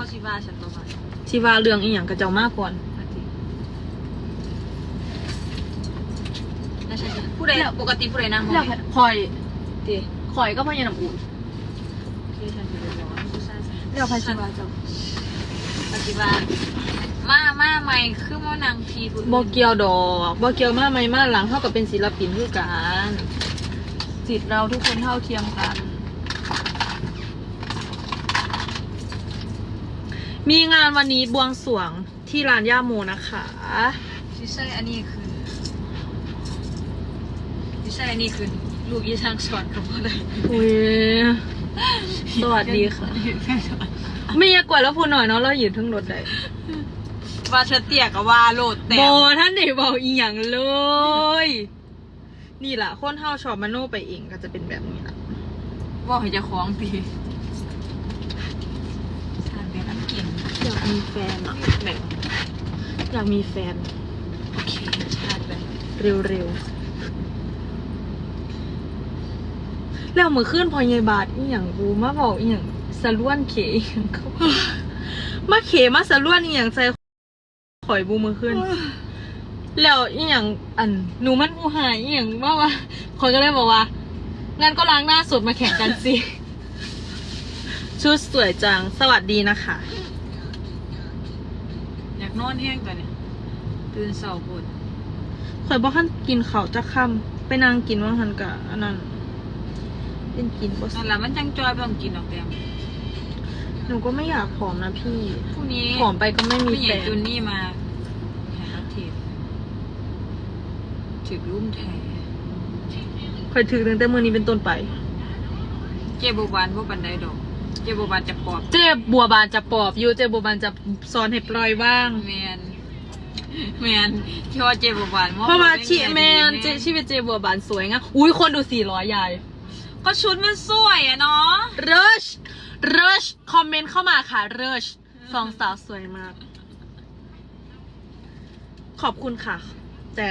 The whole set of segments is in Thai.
เขาชิว่าฉันประมาณชีว่าเรื่องอีหยังกระเจ้ามากก่อน แล้วฉันจะผู้ใดปกติผู้ใดนั่งแล้วคอยตีคอยก็พยายามอุ่นที่ฉันจะบอกว่าผู้ชายแล้วพายชีว่าเจ้าปฏิบัติมามาใหม่คือมานางทีบุญบ่เกี่ยวดอกบ่เกี่ยวมาไม่มาหลังเท่ากับเป็นศิลปินคือกัน จิตเราทุกคนเท่าเทียมกัน มีงานวันนี้บวงสรวงที่ร้านย่าโมนะคะที่ใช่อันนี้คือที่ใช่อันนี้คือลูกยี่ช่างสอนกับอะไรอุ้ยสวัสดีค่ะไม่อยากกว่าแล้วพูดหน่อยเนาะเราอยู่ทั้งรถได้ว่าเธอเตี่ยกับว่าโหลดแต่โบท่านไหนบอกอีหยังเลย นี่แหละคนเท่าชอบมาโน่ไปเองก็จะเป็นแบบนี้แหละว่าให้เจะคล้าของตีทานแบบน้ำกิน อยากมีแฟนอะแบบอยากมีแฟน โอเคทานแบบเร็วๆแล้วมือขึ้นพอยายบาทอีหยังกูมาบอกอีหยังสะล้วนเขอีหยังเขามาเขมาสะล้วนอีหยังใส่ข่อยบูมือขึ้น แล้วอีหยังอันหนูมันอูหายอีหยังว่าว่าคนก็เลยบอกว่างั้นก็ล้างหน้าสดมาแข่งกันสิ ชุดสวยจัง สวัสดีนะคะอยากนอนแห้งตัวเนี่ยตื่นเสาร์บุญข่อยบอกท่านกินเขาวจะค่ำไปนางกินว่าหันกะอันนั้นเป็นกินบ่นั่นแหละมันจังจอยบ่ต้องกินดอกแดงหนูก็ไม่อยากผอมนะพี่พรุ่งนี้ผอมไปก็ไม่มีไม่ใหแฟญ่นจุนนี่มาแหาทีบถึกรุ่มแท้ข่อยถือตั้งแต่มือนี้เป็นต้นไป เจ็บบบานพวกบันไดดอก เจ็บบบานจะปอบเจ็บบัวบานจะปอบอยู่เจ็บบัวบานจะสอนให้ปล่อยบ้างแมนแมนที่ว่าเจ็บบบานเพราะว่าชีเป็นไงแมนดีเจชีวิตเจบัวบานสวยงามอุ้ยคนดูสี่ร้อยยายก็ชุดมันสวยอะเนาะเริชเริชคอมเมนต์เข้ามาค่ะเริชสองสาวสวยมาก ขอบคุณค่ะ แต่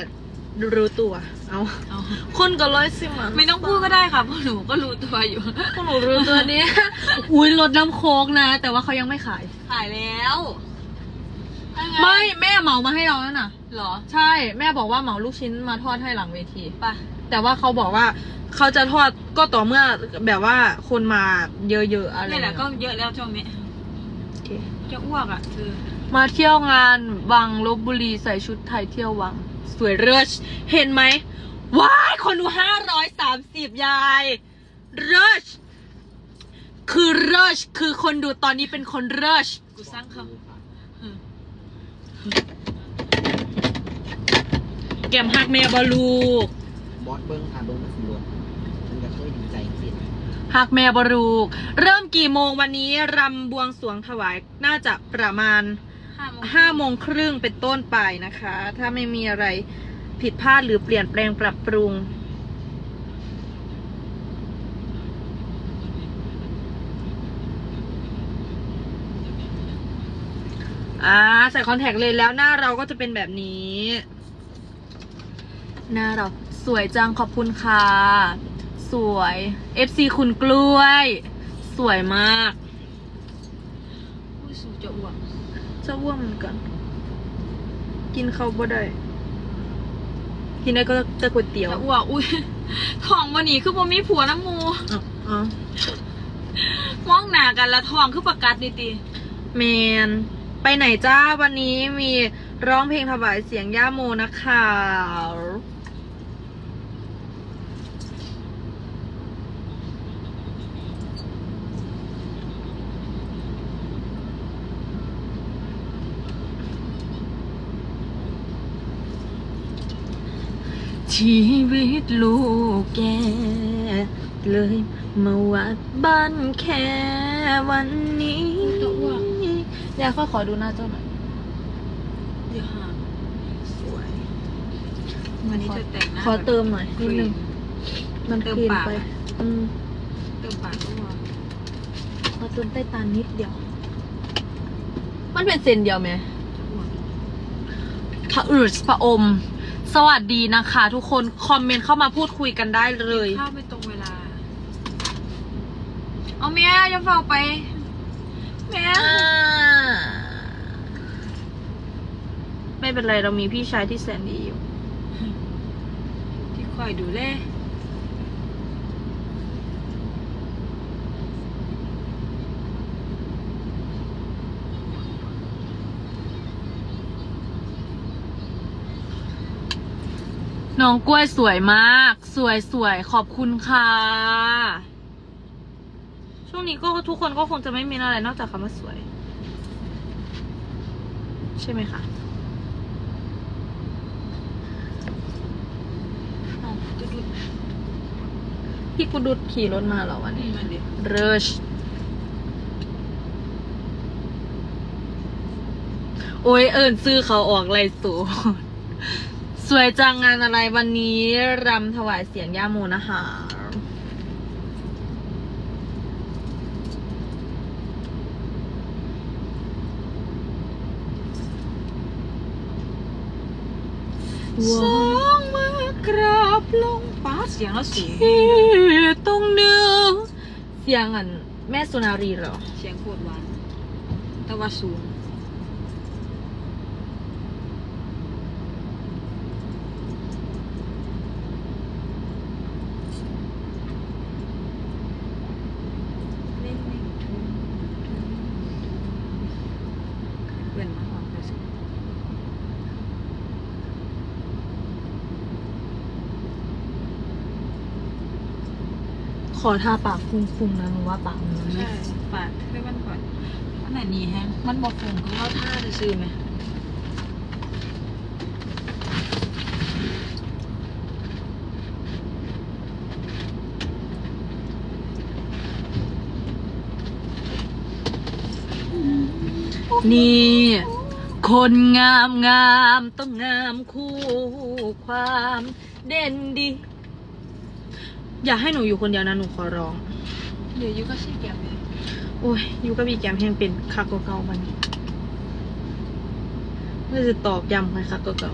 รู้ตัว เอาเอาคนก็ร้อยสิมันไม่ต้องพูดก็ได้ค่ะเพราะหนูก็รู้ตัวอยู่พวกหนูรู้ตัวนี้อุ้ยรถน้ำโค้กนะ แต่ว่าเขายังไม่ขาย ขายแล้วไม่แม่เหมามาให้เรานั่นน่ะ เหรอใช่ แม่บอกว่าเหมาลูกชิ้นมาทอดให้หลังเวที ไปะแต่ว่าเขาบอกว่าเขาจะทอดก็ต่อเมื่อแบบว่าคนมาเยอะๆอะไรนี่แหละก็เยอะแล้วช่วงนี้โอเคจะอ้วกอะคือมาเที่ยวงานวังลบบุรีใส่ชุดไทยเที่ยววัง สวยเริชเห็นไหมว้ายคนดูห้าร้อยสามสิบยายเริชคือเริชคือคนดูตอนนี้เป็นคนเริชกูสร้างคแก้มหักแม่บอลูกบอสเบิ้งค่ะเบิ้งมาสำรวจมันจะช่วยดีใจสิหักแม่บอลูก เริ่มกี่โมงวันนี้รำบวงสรวงถวายน่าจะประมาณำ ห้าโมงครึ่งเป็นต้นไปนะคะ ถ้าไม่มีอะไรผิดพลาดหรือเปลี่ยนแปลงปรับปรุง อ่าใส่คอนแทคเลยแล้วหน้าเราก็จะเป็นแบบนี้ หน้าเราสวยจังขอบคุณค่ะ สวย FC คุณกล้วย สวยมากอุ้ยสูจะอ้วก จะอ้วนเหมือนกัน กินเขาวบ่ได้ กินได้ก็แต่ก๋วยเตี๋ยวจะอ้วกอุ้ยท้องวันนี้คือบ่มีผัวน้ำมูอ๋ออ๋อมองหน้ากันละท้องคือประกาศนี่ติแมนไปไหนจ้าวันนี้มีร้องเพลงถวายเสียงย่าโมนะคะ ชีวิตลูกแก เลยมาวัดบ้านแค่วันนี้อยากขอขอดูหน้าเจ้าหน่อยเดี๋ยวหาสวย วันนี้เธอแต่งหน้าขอเติมหน่อยนิดนึง มันเติมคลีนปากไปอะอืมเติมปากก็ว่าขอเติมใต้ตานิดเดียว มันเป็นเส้นเดียวไหมจะอ้วกพระอืดพระอม สวัสดีนะคะ ทุกคนคอมเมนต์เข้ามาพูดคุยกันได้เลย ข้าไม่ตรงเวลา เอาเมียอย่าเฝ้าไปเมียไม่เป็นไรเรามีพี่ชายที่แสนดีอยู่ ที่คอยดูแล น้องกล้วยสวยมาก สวยสวยขอบคุณค่ะ ช่วงนี้ก็ทุกคนก็คงจะไม่มีอะไรนอกจากคำว่าสวย ใช่ไหมคะอ๋อจุดพี่กุดุดขี่รถมาเหรอวันๆนี่นี้มันดิเริชโอ้ยเอิญซื้อเขาออกไรสู สวยจังงานอะไรวันนี้รำถวายเสียงย่าโมนะคะสองมือกราบลงป้าเสียงแล้วเสียงที่ตรงเนื้อเสียงอัน แม่สุนารีเหรอ เสียงโคตรหวานแต่ว่าสูง เล่นไม่ถูกเพื่อนมาหอมไปสิ ขอทาปากคุ้งๆนะหนูว่าปากมันไม่ใช่ปาดให้มันก่อนอันไหนนี้แฮงมันบอกคงก็เข้าท่าจะซื้อไหมนี่คนงามงามต้องงามคู่ความเด่นดี อย่าให้หนูอยู่คนเดียวนะหนูขอร้อง เดี๋ยวยูก็ชี้แก้มเลยโอ้ยอยู่กับอีแกมแห้งเป็นคักกว่าเก่ามันไม่จะตอกย้ำใครคักกว่าเก่า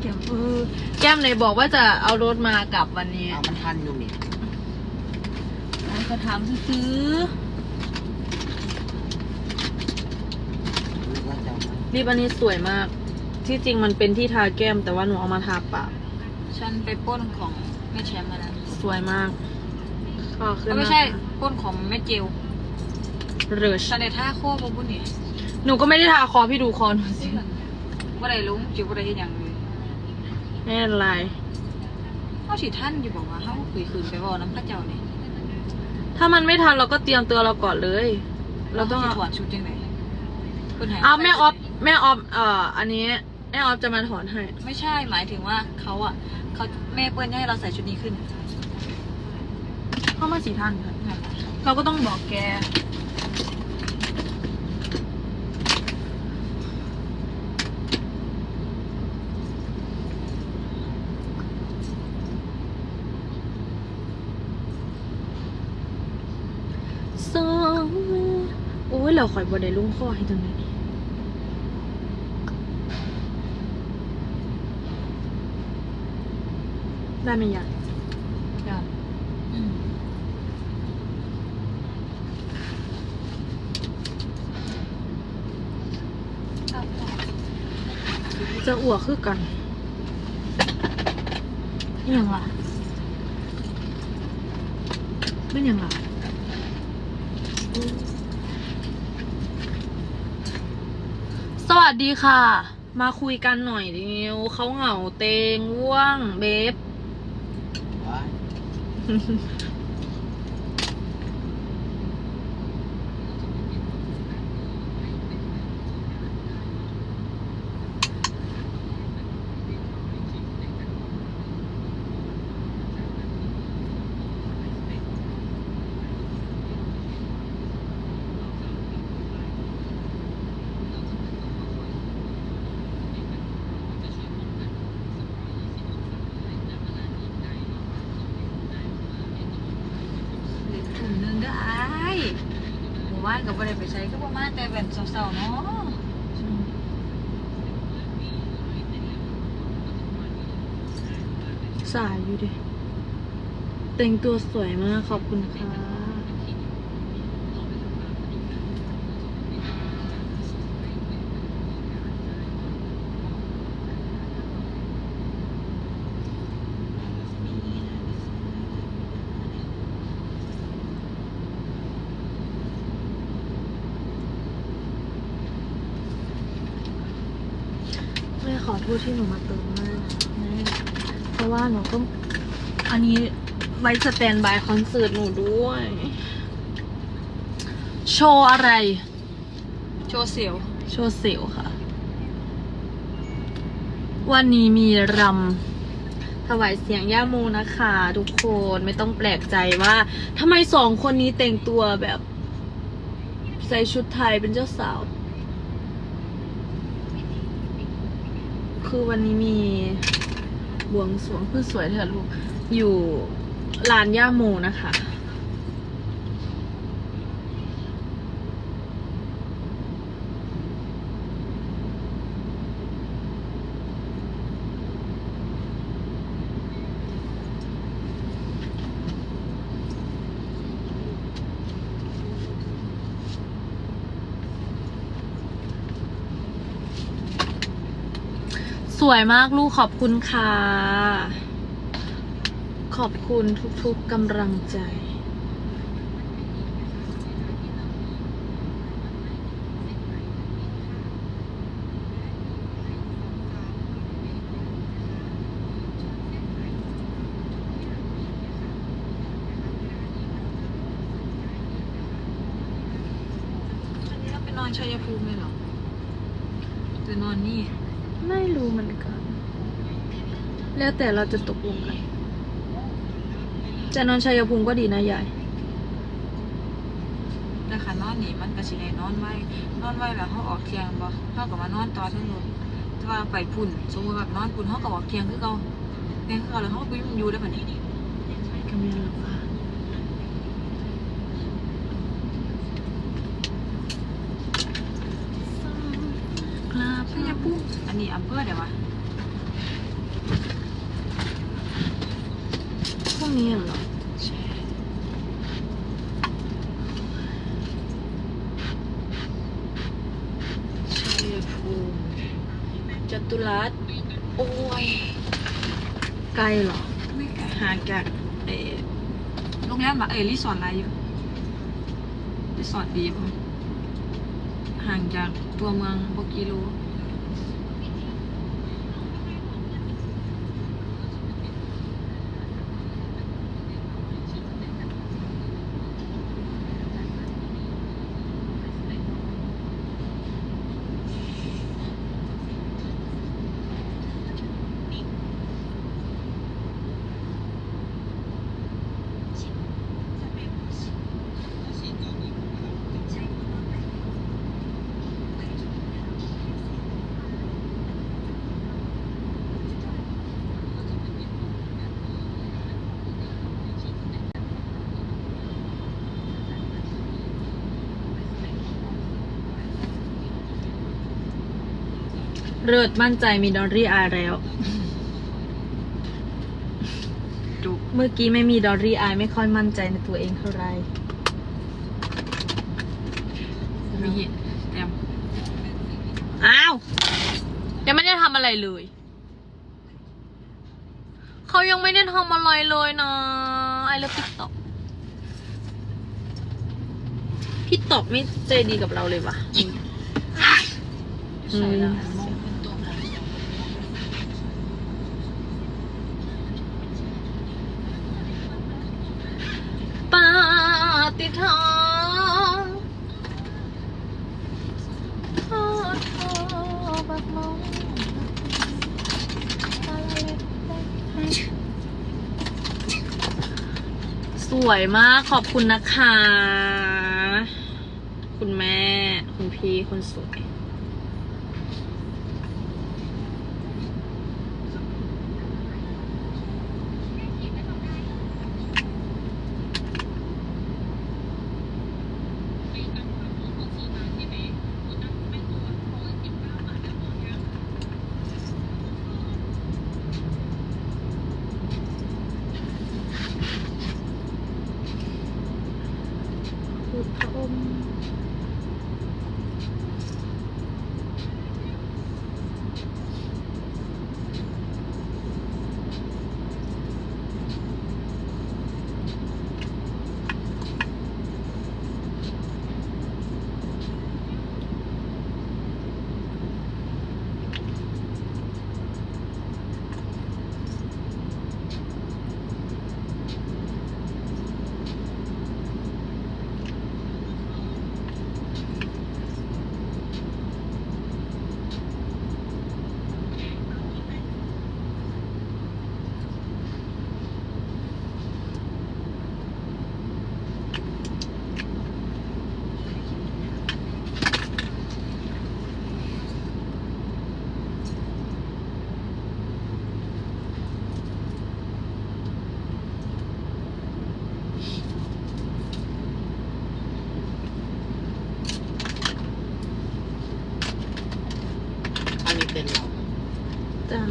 แก้มเออแก้มเลยบอกว่าจะเอารถมากลับวันนี้เอามันทันอยู่นี่แล้วก็ถามซื้อนึ ว่าจะเอามารีบอันนี้สวยมาก ที่จริงมันเป็นที่ทาแก้ม แต่ว่าหนูเอามาทาปากฉันไปปล้นของแม่แชมป์มาแล้วสวยมากก็ขึ้นเอ้ยไม่ใช่ปล้นของแม่เจลเริชฉันได้ท่าโค้บบุญนี่หนูก็ไม่ได้ทาคอพี่ดูคอหนูสิว่าได้ลุงจิ๋วว่าได้เห็นอย่างเลยไม่เป็นไรเขาสิท่านอยู่บอกว่าเขาคุยคืนไปบอกน้ำพระเจ้าเนี่ยถ้ามันไม่ทันเราก็เตรียมตัวเราก่อนเลย เราต้องสิเอาถอดชุดยังไงพิ่นให้เอาแม่ออฟ แม่ออฟเอ่ออันนี้แม่ออฟจะมาถอนให้ไม่ใช่หมายถึงว่าเขาอะเขาแม่เปิ้ลให้เราใส่ชุดนี้ขึ้นเข้ามาสีทันค่ะนั่นแหละเราก็ต้องบอกแก สองมือโอ้ยเราข่อยบดได้ลุ่งข้อให้จังเลย ได้ไหมยายจ้ะอืมจะอ้วกคือกันอิหยังล่ะเป็นหยังล่ะสวัสดีค่ะ มาคุยกันหน่อยเดียวเขาเหงาเตงว่วงเบฟ 嗯 哼่านก็บ่ได้ไปใช้ก็ประมาณแต่แบบเศร้าๆเนาะสายอยู่ดิแต่งตัวสวยมากขอบคุณค่ะ แม่ขอโทษที่หนูมาเติมมากเพราะว่าหนูต้องอันนี้ไว้สแตนบายคอนเสิร์ตหนูด้วย โชว์อะไร โชว์เสียว โชว์เซลลค่ะ วันนี้มีรำถวายเสียงย่าโมนะคะ ทุกคนไม่ต้องแปลกใจว่าทำไมสองคนนี้แต่งตัวแบบ ใส่ชุดไทยเป็นเจ้าสาว คือวันนี้มีบวงสรวงคือสวยเถอะลูก อยู่ลานย่าโมนะคะ ส วยมากลูกขอบคุณค่ะ ขอบคุณทุกๆกำลังใจ อันนี้เราไปนอนชัยภูมิเลยเหรอหรือนอนนี่ ไม่รู้เหมือนกัน แล้วแต่เราจะตกลงกันจะนอนชัยภูมิก็ดีนะยายแต่ขันนอนนี่มันก็สิได้นอนไว้นอนไว้แล้วเขาออกเที่ยงบ่เขาก็มานอนต่อทั้งรถแต่ว่าไปพุ่นสมมติแบบนอนพุ่นเขาก็ออกเที่ยงคือเก่าเที่ยงคือเก่าแล้วเขาก็ไปอยู่ได้แบบนี้ก็ไม่รู้ว่ากลาบ ชัยภูมิอันนี้อำเภอเดี๋ยววะพวกนี้เหรอชัยภูมิจตุรัสโอ้ย ไกลเหรอ ไม่ไกลห่างจากเอโรงแรมอะเอรีสอร์ทอะไรอยู่รีสอร์ทดีป่ะห่างจากตัวเมืองบกิโล เลิศมั่นใจมีดอลลี่อายแล้ว จุกเมื่อกี้ไม่มีดอลลี่อายไม่ค่อยมั่นใจในตัวเองเท่าไหร่มีแต้มอ้าวยังไม่ได้ทำอะไรเลย เขายังไม่ได้ทำอะไรเลยนะไอเลิฟติ๊กต็อกพี่ตอกไม่ใจดีกับเราเลยวะใช่แล้วมองเป็นตัวของ ปา ฏิทองทอดทอบักมองสวยมากขอบคุณนะคะ คุณแม่ คุณพี่คนสวย フフフフ。 อัน